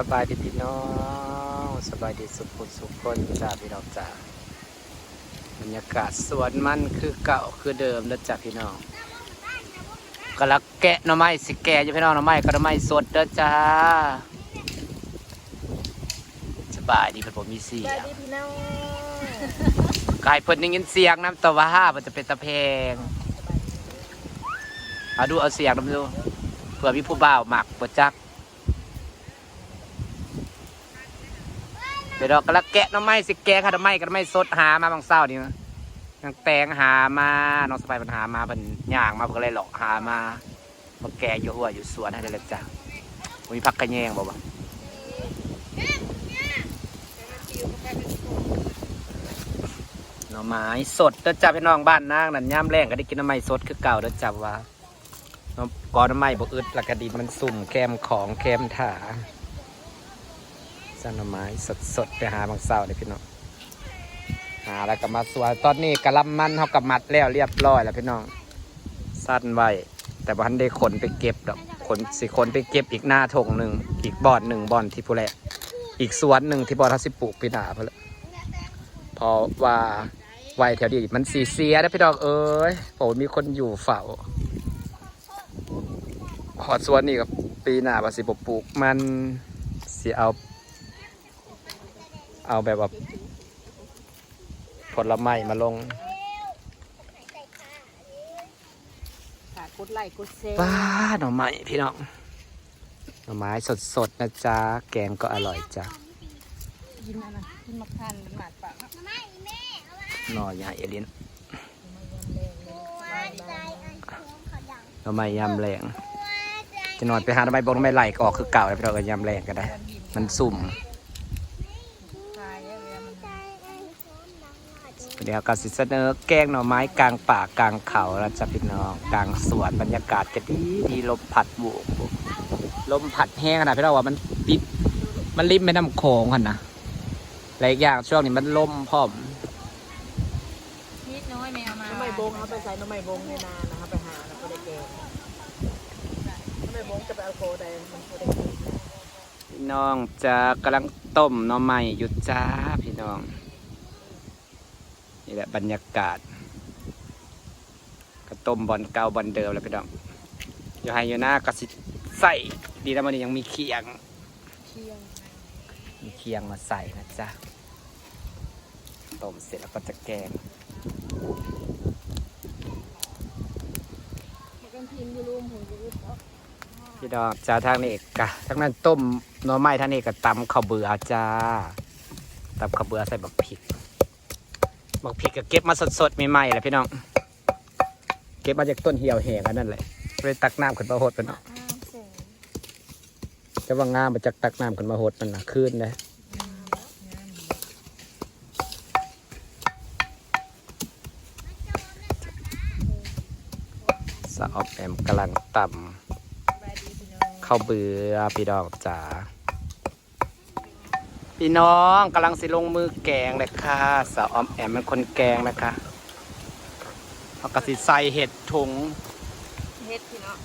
สบายดีพี่น้องสบายดีสุขสุขสุขคนจ้าพี่น้องจ้าบรรยากาศสวนมันคือเก่าคือเดิมแล้วจ้าพี่น้องกำลังแกะหน่อไม้สิแกะอยู่พี่น้องหน่อไม้ก็หน่อไม้สดเด้อจ้าสบายดีเพิ่นผมมีเสียได้งดีพี่น้องกายเพิ่นได้ยินเสียงน้ำตะว่ามันจะเป็นตะเพงเอาดูเอาเสียงน้ำดูเผื่อมีผู้บ่าวหมักบ่จัก ดี๋ยวเรากำลังแกะน้ำไม้สิแกะค่ะน้ำไม้ก็หน้ำไม้สดหามาบางเศร้านี่นะนางแตงหามาน้องสไปปัญหามาเป็นย่างมาเพื่อเลยหลอกหามามาแกะอยู่หัวอยู่สวนให้ได้เลยจ้ะมีผักกระแยงบอกว่าหน่อไม้สดเด้อจ้าพี่น้องบ้านนางนั่นย่ำแรงก็ได้กินน้ำไม้สดคือเก่าเด้อจ้าว่าก่อนน้ำไม้บกอึดและกระดินมันสุ่มแคมของแคมถา สนหน่อไม้สดๆไปหาบางเศร้าเลยพี่น้องหาแล้วก็มาสวยตอนนี้กะลำมันเขากับมัดแล้วเรียบร้อยแล้วพี่น้องสั้นไว้แต่วันได้ขนไปเก็บดอกขนสิขนไปเก็บอีกหน้าทงหนึ่งอีกบอนหนึ่งบอนที่ผู้แหละอีกสวนหนึ่งที่บอนทัสิปลูกปีหนาเพนละพราะว่าไวแถวนี้มันสีเสียนะพี่น้องเอ้ยผมมีคนอยู่เฝ้าหอดสวนนี่กับปีหน้าว่าสิบปลูกมันสิเอา เอาแบบว่าผลไม้มาลงฝากกดไลค์กดแชร์ป้าหน่อไม้พี่น้องหน่อไม้สดๆนะจ๊ะแกงก็อร่อยจ้ะกินอันนั้นกินมะพร้าวมันหมาดปากหน่อใหญ่เอลินหน่อไม้ยำแรงจะนอนไปหาหน่อไม้บอกหน่อไม้ไหลก็ออกคือเก่าแล้วพี่น้องก็ยำแรงก็ได้ มันสุ่ม ตายแล้วเวลามัน เดี๋ยวก็สิเสนอแกงหน่อไม้กลางป่ากลางเขาแล้วจะพี่น้องกลางสวนบรรยากาศก็ดีดีลมพัดโบกลมพัดแห้งขนาดพี่น้องว่ามันติดมันริมไม่น้ำโขงกันนะและอีกอย่างช่วงนี้มันลมพร้อมนิดน้อยแมวมาน้ำไม่บงเอาไปใส่น้ำไม่บงในนานะครับไปหาแล้วก็ได้แกงน้ำไม่บงจะไปเอาโคใดมันโคได้กินพี่น้องจะกำลังต้มหน่อไม้อยู่จ้าพี่น้อง นี่แหละบรรยากาศก็ต้มบอลเก่าบอลเดิมแล้วพี่น้องอยู่ให้อยู่หน้าก็สิใส่ดีแล้วมันยังมีเคียง มีเคียงมาใส่นะจ๊ะต้มเสร็จแล้วก็จะแกงพี่ดอกจ้าทางนี้กะทั้งนั้นต้มหน่อไม้ทางนี้ก็ตำข้าวเบื่อจ้าตำข้าวเบื่อใส่บักพริก บักพริกก็เก็บมาสดๆใหม่ๆแหละพี่น้อง เก็บมาจากต้นเหี่ยวแห้งอันนั่นแหละเลยตักน้ำขึ้นมาหดมันเนาะอ้าวเสร็จจะว่างามมาจากตักน้ำขึ้นมาหดมันนะขึ้นเลยสะออบแอมกำลังตำสบายดีพี่น้องข้าวเบื่อพี่ดอกจ๋า พี่น้องกำลังสิลงมือแกงเลยค่ะสาวออมแอมเป็นคนแกงนะคะเอากระสิใส่เห็ดถุงเฮ็ดพี่น้อง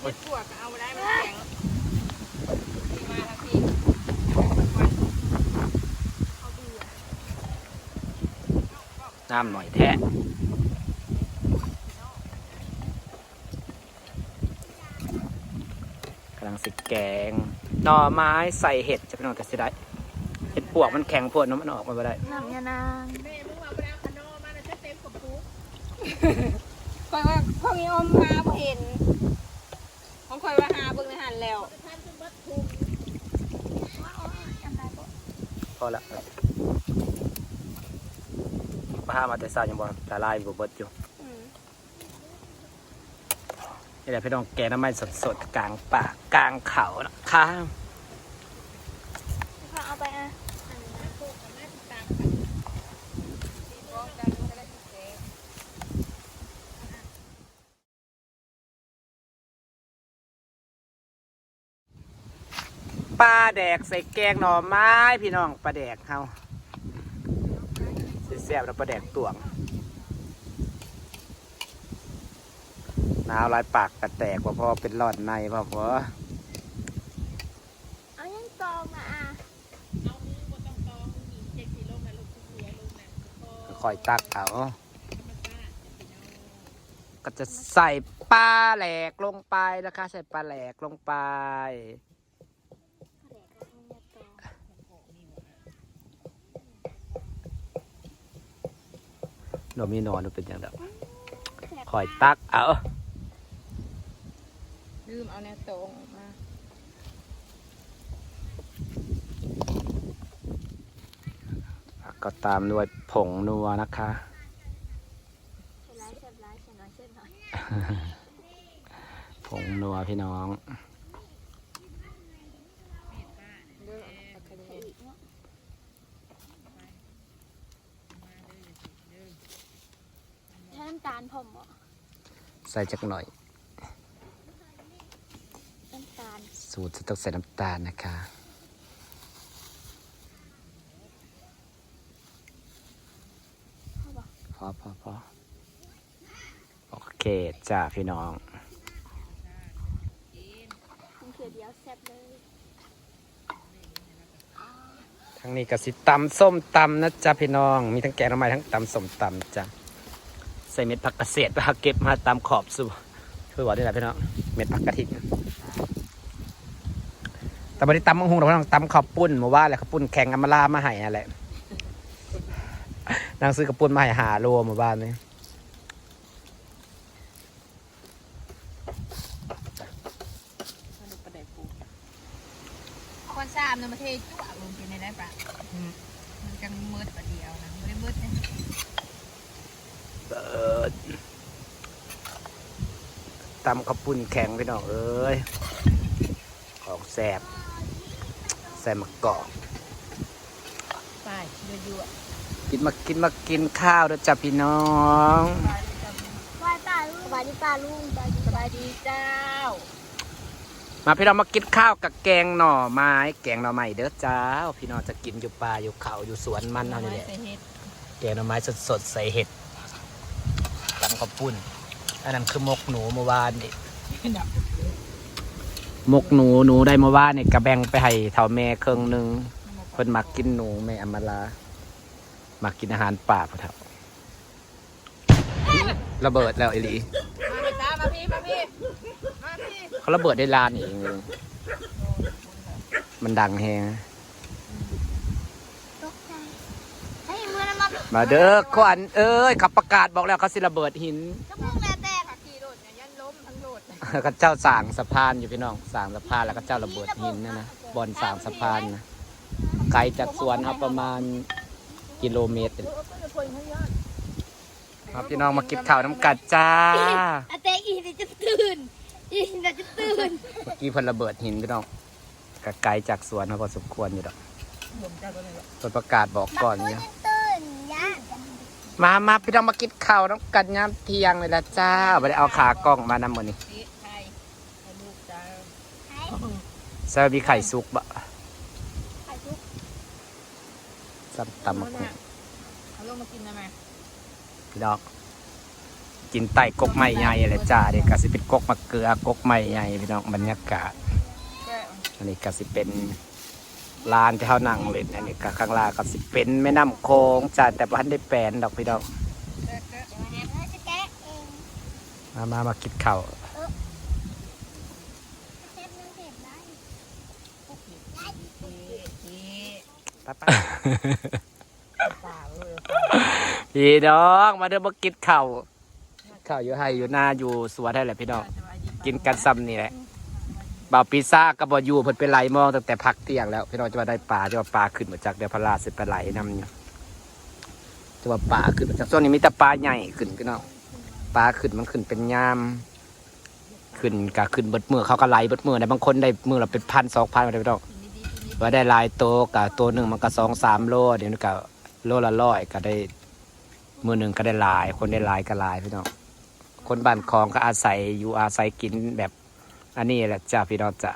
เฮ็ดพวกก็เอาได้มันแข็งพี่มาทั้งพี่เอาเบื่อน้ำหน่อยแท้กำลังสิแกงหน่อไม้ใส่เห็ดจะเป็นหน่อกระสิได้ เห็ดปวกมันแข็งพวดเนอะมันออกมาไม่ได้น้ำยานางแม่มึงเอาไปแล้วขนมมาแล้วจะเต็มกับปุ๊กคอยว่าพ่อมีอมมาบ่เห็นของคอยว่าหาเบิ่งในหันแล้วท่านจึงบัดคุมพอละมาห้ามาแต่ซายังบ่ละลายบ่เบิดอยู่อืมนี่แหละพี่น้องแกงน้ำมันสดๆกลางป่ากลางเขานะคะ ปลาแดกใส่แกงหน่อไม้พี่น้องปลาแดกเขาแซ่บๆแล้วปลาแดกตวงน้าวลายปากกระแตกว่าพ่อเป็นรอดในพ่อพ่อเอายังตองอะลูกคู่ครัวลูกน่ะก็คอยตักเอาก็จะใส่ปลาแหลกลงไปนะคะ ใส่ปลาแหลกลงไป เรามีหนอนมันเป็นอย่างแบบคอยตักเอาลืมเอาแนวตรงมาก็ตามด้วยผงนัวนะคะร้ายเช่นร้ายเช่นน้อยเช่นน้อยผงนัวพี่น้อง เลือกเอาคะแนน อีกเนาะใช้ น้ำตาลผมเหรอใส่จักหน่อย น้ำตาลสูตรจะต้องใส่น้ำตาลนะคะ เขาบอกพอพอพอโอเคจ้าพี่น้องกินเขือเดียวแซ่บเลยทั้งนี้ก็สิตำส้มตำนะจ๊ะพี่น้อง มีทั้งแกงหน่อไม้ทั้งตำส้มตำจ้ะ ใส่เม็ดผักกระเศษไปหาเก็บมาตามขอบสูคือว่าได้แหละพี่น้องเม็ดผักกระถิ่นแต่บริตำมังหุงเราพี่น้องตำข้าวปุ้นหมาว่าแหละข้าวปุ้นแข็งอำมาลามาให้อะไรนางซื้อกระปุ้นมาให้หาโลหมาบ้านนี้มาดูประเดี๋ยวปูคนสามนำมาเทจุ๊บลงกินในได้ปะมันจังมืดประเดียวนะไม่ได้มืดนะ เปิดตำข้าวปุ้นแข็งพี่น้องเอ้ย ของแสบใส่มะกอกไปยั่วกินมากินมากินข้าวด้วยจ้ะพี่น้องไหว้ป้าลุงสบายดีป้าลุงสบายดีๆสบายดีเจ้า มาพี่น้องมากินข้าวกับแกงหน่อไม้แกงหน่อไม้เด้อจ้าพี่น้องจะกินอยู่ป่าอยู่เขาอยู่สวนมันเอานี่แหละ ใส่เห็ดแกงหน่อไม้สดๆใส่เห็ดตำข้าวปุ้น อันนั้นคือมกหนูเมื่อวานนี่ดับมกหนูหนูได้เมื่อวานนี่กระแบงไปให้เท่าแม่เครื่องหนึงเพิ่นมักกินหนูแม่อำมาลามักกินอาหารป่าพ่อเฒ่าระเบิดแล้วไอ้หลีมาพี่จ้ามาพี่มาพี่มาพี่เขาระเบิดได้ลานเองเลยมันดังแฮง ตกใจเฮ้ย มือน้ำมันมาเด้อขวัญเอ้ยเขาประกาศบอกแล้วเขาสิระเบิดหินจมูกแหลแตกขับขี่รถเนี่ยยันล้มทั้งรถเขาเจ้าสร้างสะพานอยู่พี่น้องสร้างสะพานแล้วก็เจ้าระเบิดหินนะนะบอนสร้างสะพานนะไกลจากสวนครับประมาณกิโลเมตรครับพี่น้องมากินข้าวน้ำกัดจ้าอาเตอีเดี๋ยวจะตื่นอีเดี๋ยวจะตื่นเมื่อกี้เพิ่นระเบิดหินพี่น้องก็ไกลจากสวนเขาพอสมควรอยู่ดอกรวมเจ้าตัวนี้เพิ่นประกาศบอกก่อนเนี่ยตื่นยะ มามาพี่น้องมากินข้าวน้ำกัดยามเที่ยงเลยละจ้าไม่ได้เอาขากล้องมานำหมดนี่สีไทยให้ลูกจ้าซาบีไข่สุกบะไข่ทุกซ้ำตำมะกรูดเอาลงมากินได้ไหมพี่น้องกินไต่กกไม้ใหญ่เลยจ้าเด็กก็สิเป็นกกมะเกลือกกไม้ใหญ่พี่น้องบรรยากาศแก้อันนี้ก็สิเป็น ลานที่เขานั่งเล่นอันนี้ก็ข้างล่างก็สิเป็นแม่น้ำโค้งจ้าแต่พันได้แปลนดอกพี่น้อกมามามากินข้าวเช็ดเผ็ดได้ทีไปไปป่าพี่น้องมาเด้อมากินข้าวข้าวอยู่ให้อยู่หน้าอยู่สวนได้แหละพี่น้องกินกันซ้ำนี่แหละ บ่าวปีซ่ากับบอยู่เพิ่นไปไหลมองตั้งแต่พักเที่ยงแล้วพี่น้องจะมาได้ปลาจะว่าปลาขึ้นมาจากเดือพระราชสิไปไหลนำอยู่จะว่าปลาขึ้นมาจากช่วงนี้มีแต่ปลาใหญ่ขึ้นพี่น้องปลาขึ้นมันขึ้นเป็นยามขึ้นก็ขึ้นเบิดมือเขาก็ไหลเบิดมือได้บางคนได้มือเราเป็นพันสองพันเลยพี่น้องว่าได้หลายโตวกับตัวหนึ่งมันก็สองสามโลเดี๋ยวนี้ก็โลละร้อยก็ได้มือหนึ่งก็ได้หลาย คนได้หลายก็หลายพี่น้องคนบ้านคลองก็อาศัยอยู่อาศัยกินแบบ อันนี้แหละจ้าพี่น้องจ้า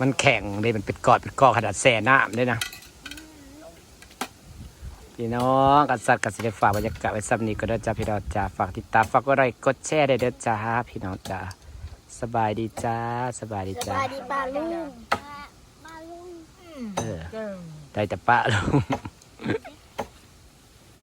มันแข็งเลยมันเป็นกอดเป็นกอขนาดแส่น้ำด้ยนะ พี่น้องกษัตริย์กษัตริย์ฝากบรรยากาศไว้ซ้ำนี้ก็ได้จ้าพี่น้องจ้าฝากติดตามฝากอะไรกดแชร์ได้เด้อจ้าพี่น้องจ้าสบายดีจ้า สบายดีจ้าสบายดีป้าลุง ได้แต่ปะลง